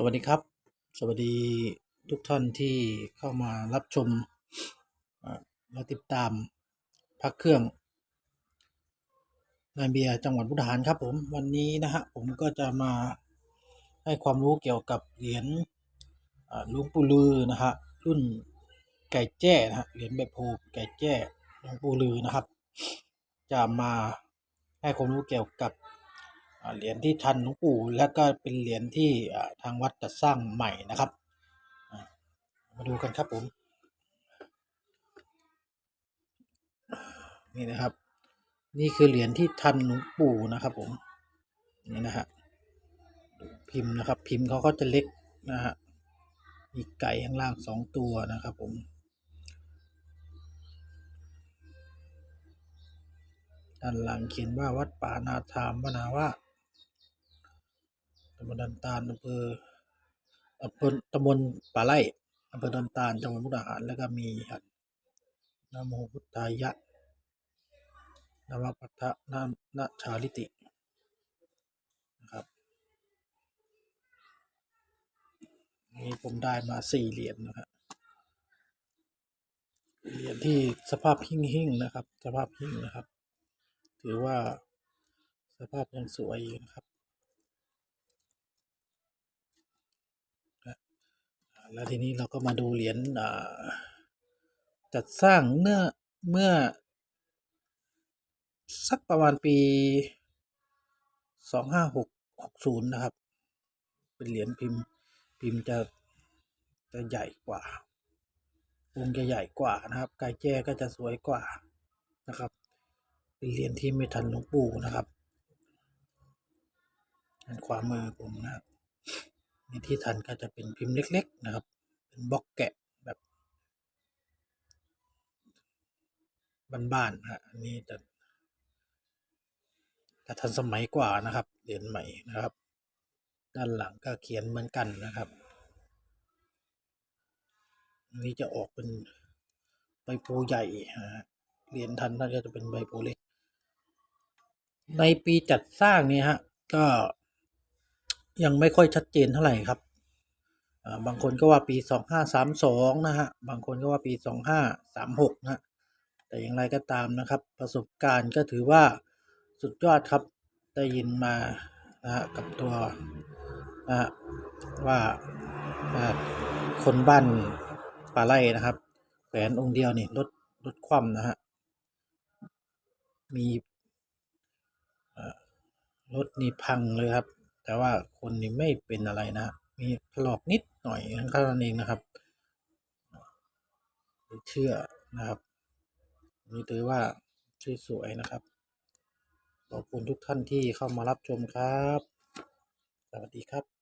สวัสดีครับ สวัสดีทุกท่านที่เข้ามารับชมและติดตามพักเครื่องนายเบียร์จังหวัดมุกดาหารครับผมวันนี้นะฮะผมก็จะมาให้ความรู้เกี่ยวกับเหรียญหลวงปู่ลือนะฮะรุ่นไก่แจ้นะฮะเหรียญแบบโพไก่แจ้หลวงปู่ลือนะครับ จะมาให้ความรู้เกี่ยวกับ เหรียญที่ทันหลวงปู่และก็เป็นเหรียญที่ทางวัดจัดสร้างใหม่นะครับ มาดูกันครับผม นี่นะครับ นี่คือเหรียญที่ทันหลวงปู่นะครับผม นี่นะฮะพิมพ์นะครับ พิมพ์เขาก็จะเล็กนะฮะมีไก่ข้างล่างสองตัวนะครับผมด้านหลังเขียนว่าวัดป่านาธรรมวนาวาส ตำบลดันตาลอำเภออำเภอตำบลป่าไร่อำเภอดันตาลจังหวัดมุกดาหารแล้วก็มีนะโมพุทธายะนวปัฏฐะนานาชาลิตินะครับนี่ผมได้มาสี่เหรียญนะครับเหรียญที่สภาพหิ่งๆนะครับ สภาพหิ่งนะครับ ถือว่าสภาพยังสวยอยู่นะครับอ่า แล้วทีนี้เราก็มาดูเหรียญจัดสร้างเมื่อเมื่อ สักประมาณปีสองห้าหกหกศูนย์นะครับ เป็นเหรียญพิมพ์พิมพ์จะจะใหญ่กว่า องค์จะใหญ่กว่านะครับกายแจ้ก็จะสวยกว่านะครับ เป็นเหรียญที่ไม่ทันหลวงปู่นะครับด้านขวามือผมนะครับ นี่ที่ทันก็จะเป็นพิมพ์เล็ก ๆ นะครับ เป็นบล็อกแกะแบบบ้านๆฮะอันนี้จะจะทันสมัยกว่านะครับเหรียญใหม่นะครับ ด้านหลังก็เขียนเหมือนกันนะครับอันนี้จะออกเป็นใบโพใหญ่ฮะเหรียญทันน่าจะเป็นใบโพเล็ก ในปีจัดสร้างนี่ฮะก็ ยังไม่ค่อยชัดเจนเท่าไหร่ครับบางคนก็ว่าปีสองห้าสามสองนะฮะ บางคนก็ว่าปีสองห้าสามหกนะฮะแต่อย่างไรก็ตามนะครับ ประสบการณ์ก็ถือว่าสุดยอดครับ ได้ยินมานะฮะกับตัวนะฮะว่าคนบ้านป่าไร่นะครับแขวนองค์เดียวนี่รถรถคว่ำนะฮะ มีรถนี่พังเลยครับ แต่ว่าคนนี้ไม่เป็นอะไรนะฮะมีถลอกนิดหน่อยเท่านั้นเองนะครับเชื่อนะครับนี่ถือว่าสวยๆนะครับ ขอบคุณทุกท่านที่เข้ามารับชมครับ สวัสดีครับ